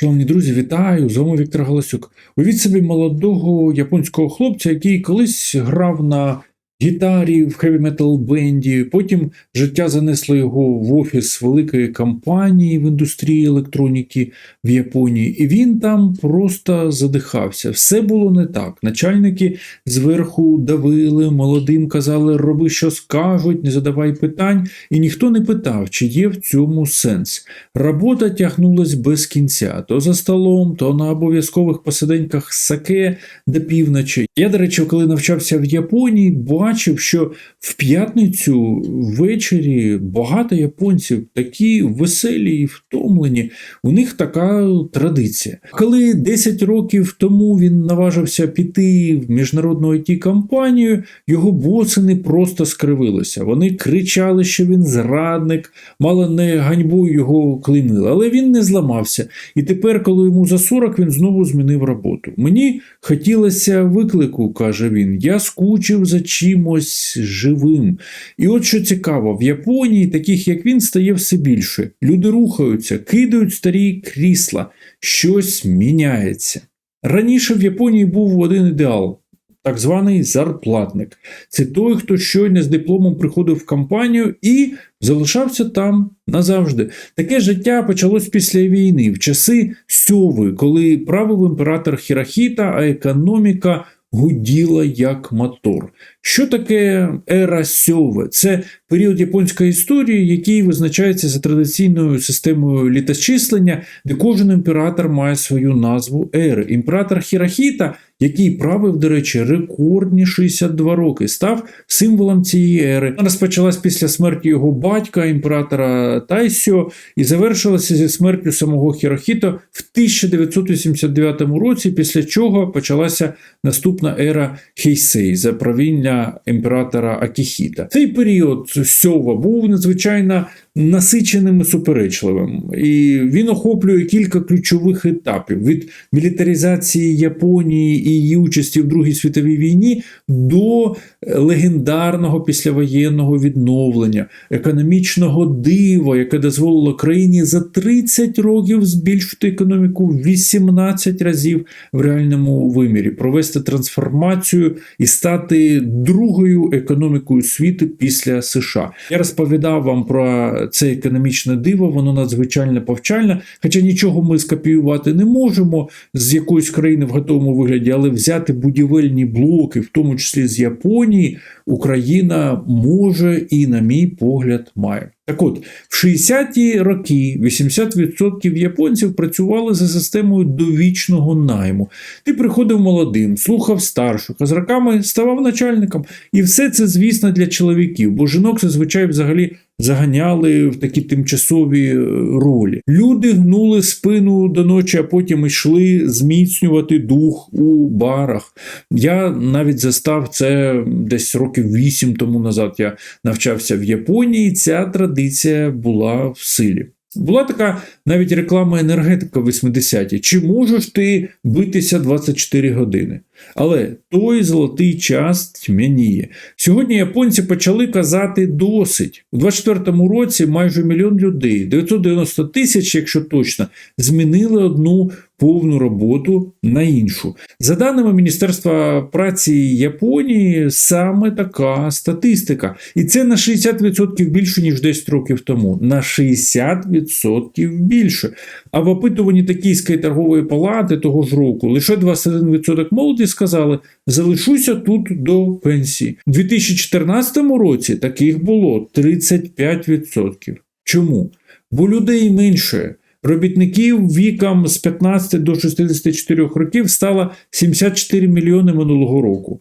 Шановні друзі, вітаю! З вами Віктор Галасюк. Уявіть собі молодого японського хлопця, який колись грав на гітарі в хеві-метал бенді. Потім життя занесло його в офіс великої компанії в індустрії електроніки в Японії, і він там просто задихався. Все було не так. Начальники зверху давили, молодим казали, роби, що скажуть, не задавай питань, і ніхто не питав, чи є в цьому сенс. Робота тягнулась без кінця, то за столом, то на обов'язкових посиденьках саке до півночі. Я, до речі, коли навчався в Японії, бачив, що в п'ятницю ввечері багато японців такі веселі і втомлені. У них така традиція. Коли 10 років тому він наважився піти в міжнародну it компанію його босини просто скривилися. Вони кричали, що він зрадник, мало не ганьбою його клеймили. Але він не зламався. І тепер, коли йому за 40, він знову змінив роботу. Мені хотілося виклику, каже він. Я скучив за чимось живим. І от що цікаво, в Японії таких як він стає все більше. Люди рухаються, кидають старі крісла, щось міняється. Раніше в Японії був один ідеал. Так званий зарплатник. Це той, хто щойно з дипломом приходив в компанію і залишався там назавжди. Таке життя почалось після війни, в часи Сьови, коли правив імператор Хірахіта, а економіка гуділа як мотор. Що таке ера сьове? Це період японської історії, який визначається за традиційною системою літочислення, де кожен імператор має свою назву ери. Імператор Хірахіта, який правив, до речі, рекордні 62 роки, став символом цієї ери. Вона розпочалась після смерті його батька, імператора Тайсьо, і завершилася зі смертю самого Хірохіто в 1989 році, після чого почалася наступна ера Хейсей за правління імператора Акіхіта. Цей період Сьова був надзвичайно насиченим і суперечливим, і він охоплює кілька ключових етапів: від мілітаризації Японії і її участі в Другій світовій війні до легендарного післявоєнного відновлення, економічного дива, яке дозволило країні за 30 років збільшити економіку в 18 разів в реальному вимірі, провести трансформацію і стати другою економікою світу після США. Я розповідав вам про це економічне диво, воно надзвичайно повчальне, хоча нічого ми скопіювати не можемо з якоїсь країни в готовому вигляді, але взяти будівельні блоки, в тому числі з Японії, Україна може і, на мій погляд, має. Так от, в 60-ті роки 80% японців працювали за системою довічного найму. Ти приходив молодим, слухав старших, а з роками ставав начальником. І все це, звісно, для чоловіків, бо жінок зазвичай взагалі заганяли в такі тимчасові е, ролі. Люди гнули спину до ночі, а потім йшли зміцнювати дух у барах. Я навіть застав це десь років вісім тому назад. Я навчався в Японії. Ця традиція була в силі. Була така навіть реклама енергетика в 80-ті. Чи можеш ти битися 24 години? Але той золотий час тьмяніє. Сьогодні японці почали казати досить. У 24-му році майже мільйон людей, 990 тисяч, якщо точно, змінили одну повну роботу на іншу. За даними Міністерства праці Японії, саме така статистика. І це на 60% більше, ніж 10 років тому. На 60% більше. А в опитуванні Токійської торгової палати того ж року лише 21% молоді сказали: залишуся тут до пенсії. У 2014 році таких було 35%. Чому? Бо людей менше. Робітників віком з 15 до 64 років стало 74 мільйони минулого року.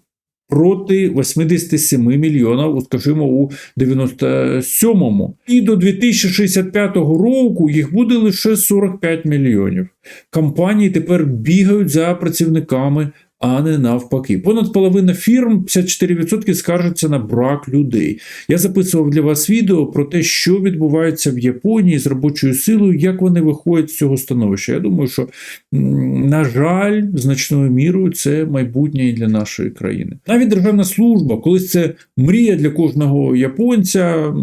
Проти 87 мільйонів, скажімо, у 97-му. І до 2065 року їх буде лише 45 мільйонів. Компанії тепер бігають за працівниками а не навпаки. Понад половина фірм, 54% скаржаться на брак людей. Я записував для вас відео про те, що відбувається в Японії з робочою силою, як вони виходять з цього становища. Я думаю, що, на жаль, значною мірою це майбутнє і для нашої країни. Навіть державна служба, колись це мрія для кожного японця,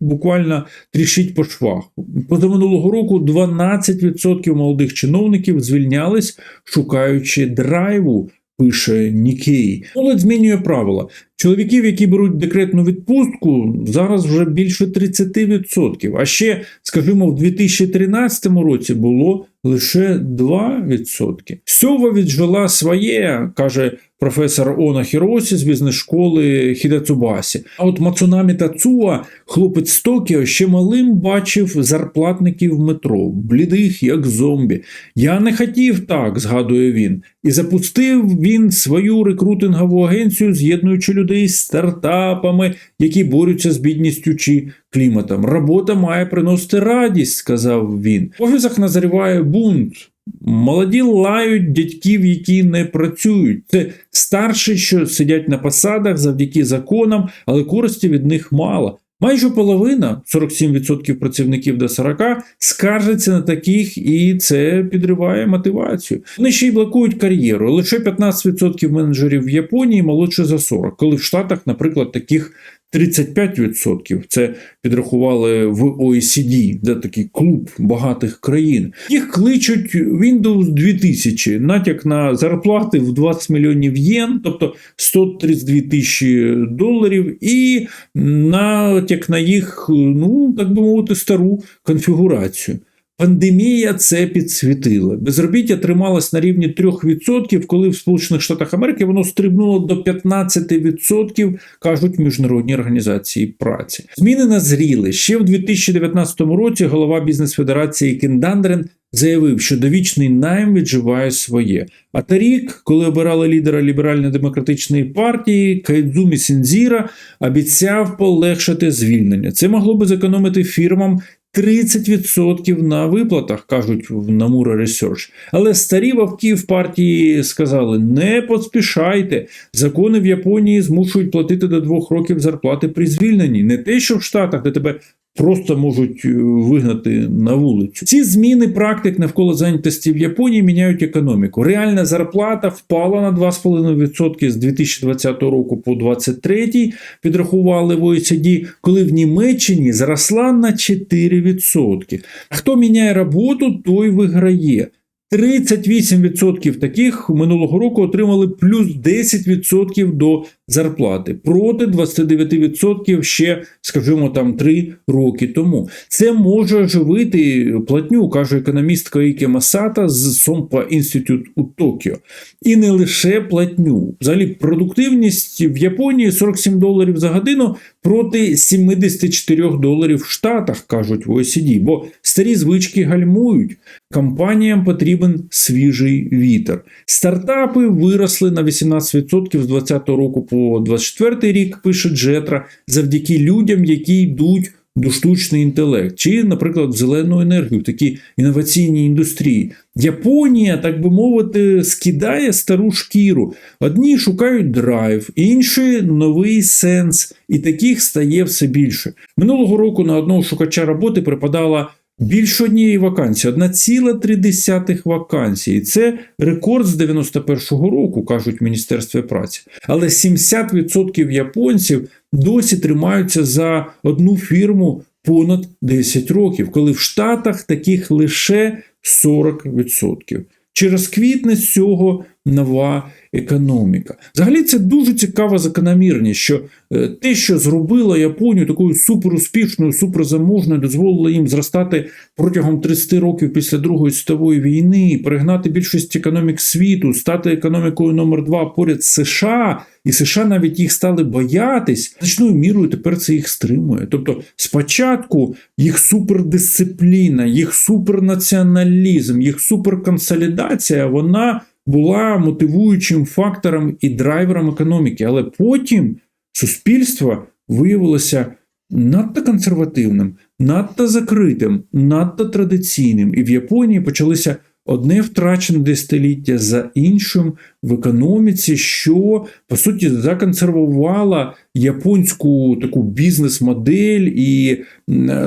буквально тріщить по швах. Позаминулого року 12% молодих чиновників звільнялись, шукаючи драйву. Пише Нікей. Молодь змінює правила. Чоловіків, які беруть декретну відпустку, зараз вже більше 30%. А ще, скажімо, в 2013 році було лише 2%. Сьова віджила своє, каже професор Она Хіросі з бізнес-школи Хідацубасі. А от Мацунамі Тацуа, хлопець з Токіо, ще малим бачив зарплатників метро, блідих, як зомбі. Я не хотів так, згадує він. І запустив він свою рекрутингову агенцію, з'єднуючи людей з стартапами, які борються з бідністю чи кліматом. Робота має приносити радість, сказав він. В офісах назріває бунт. Молоді лають дядьків, які не працюють. Це старші, що сидять на посадах завдяки законам, але користі від них мало. Майже половина, 47% працівників до 40, скаржаться на таких, і це підриває мотивацію. Вони ще й блокують кар'єру. Лише 15% менеджерів в Японії молодше за 40, коли в Штатах, наприклад, таких 35%. Це підрахували в OECD, де такий клуб багатих країн. Їх кличуть Windows 2000, натяк на зарплати в 20 мільйонів єн, тобто 132 тисячі доларів, і натяк на їх, ну так би мовити, стару конфігурацію. Пандемія це підсвітила. Безробіття трималось на рівні 3%, коли в Сполучених Штатах Америки воно стрибнуло до 15%, кажуть міжнародні організації праці. Зміни назріли ще в 2019 році. Голова бізнес-федерації Кендандрен заявив, що довічний найм відживає своє. А торік, коли обирали лідера ліберально-демократичної партії, Кайдзумі Сінзіра обіцяв полегшити звільнення. Це могло би зекономити фірмам 30% на виплатах, кажуть в Namura Research. Але старі вовки в партії сказали: не поспішайте. Закони в Японії змушують платити до двох років зарплати при звільненні. Не те, що в Штатах, де тебе просто можуть е, вигнати на вулицю. Ці зміни практик навколо зайнятості в Японії міняють економіку. Реальна зарплата впала на 2,5% з 2020 року по 2023, підрахували в OECD, коли в Німеччині зросла на 4%. Хто міняє роботу, той виграє. 38% таких минулого року отримали плюс 10% до зарплати проти 29% ще, скажімо, там 3 роки тому. Це може оживити платню, каже економістка Іке Масата з Сомпа Інститут у Токіо. І не лише платню. Взагалі, продуктивність в Японії 47 доларів за годину проти 74 доларів в Штатах, кажуть в ОСІДі, бо старі звички гальмують. Компаніям потрібен свіжий вітер. Стартапи виросли на 18% з 2020 року по 2024 рік, пише Джетра, завдяки людям, які йдуть до штучний інтелект, чи, наприклад, в зелену енергію, в такі інноваційні індустрії. Японія, так би мовити, скидає стару шкіру. Одні шукають драйв, інші новий сенс, і таких стає все більше. Минулого року на одного шукача роботи припадала. Більше однієї вакансії, 1,3 вакансії. Це рекорд з 91-го року, кажуть Міністерстві праці. Але 70% японців досі тримаються за одну фірму понад 10 років, коли в Штатах таких лише 40%. Через квітне з цього нова економіка. Взагалі, це дуже цікава закономірність, що е, те, що зробило Японію такою суперуспішною, суперзаможною, дозволило їм зростати протягом 30 років після Другої світової війни, перегнати більшість економік світу, стати економікою номер 2 поряд США. І США навіть їх стали боятись, значною мірою тепер це їх стримує. Тобто, спочатку їх супердисципліна, їх супернаціоналізм, їх суперконсолідація, вона була мотивуючим фактором і драйвером економіки, але потім суспільство виявилося надто консервативним, надто закритим, надто традиційним. І в Японії почалися одне втрачене десятиліття за іншим в економіці, що по суті законсервувала японську таку бізнес-модель і,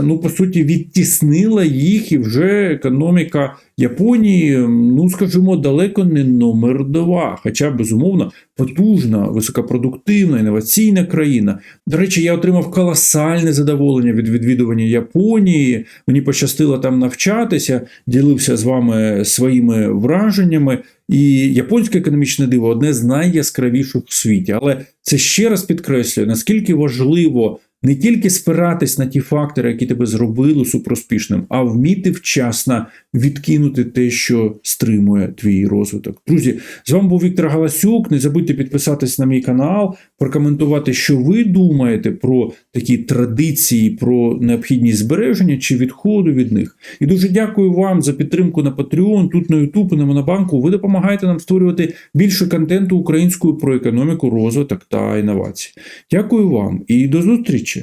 ну, по суті, відтіснила їх, і вже економіка Японії, ну скажімо, далеко не номер два. Хоча, безумовно, потужна, високопродуктивна, інноваційна країна. До речі, я отримав колосальне задоволення від відвідування Японії. Мені пощастило там навчатися, ділився з вами своїми враженнями. І японське економічне диво одне з найяскравіших у світі. Але це ще раз підкреслює, наскільки важливо не тільки спиратись на ті фактори, які тебе зробили супроспішним, а вміти вчасно відкинути те, що стримує твій розвиток. Друзі, з вами був Віктор Галасюк. Не забудьте підписатись на мій канал, прокоментувати, що ви думаєте про такі традиції, про необхідність збереження чи відходу від них. І дуже дякую вам за підтримку на Patreon, тут на YouTube на Монобанку. Ви допомагаєте нам створювати більше контенту українською про економіку, розвиток та інновації. Дякую вам і до зустрічі!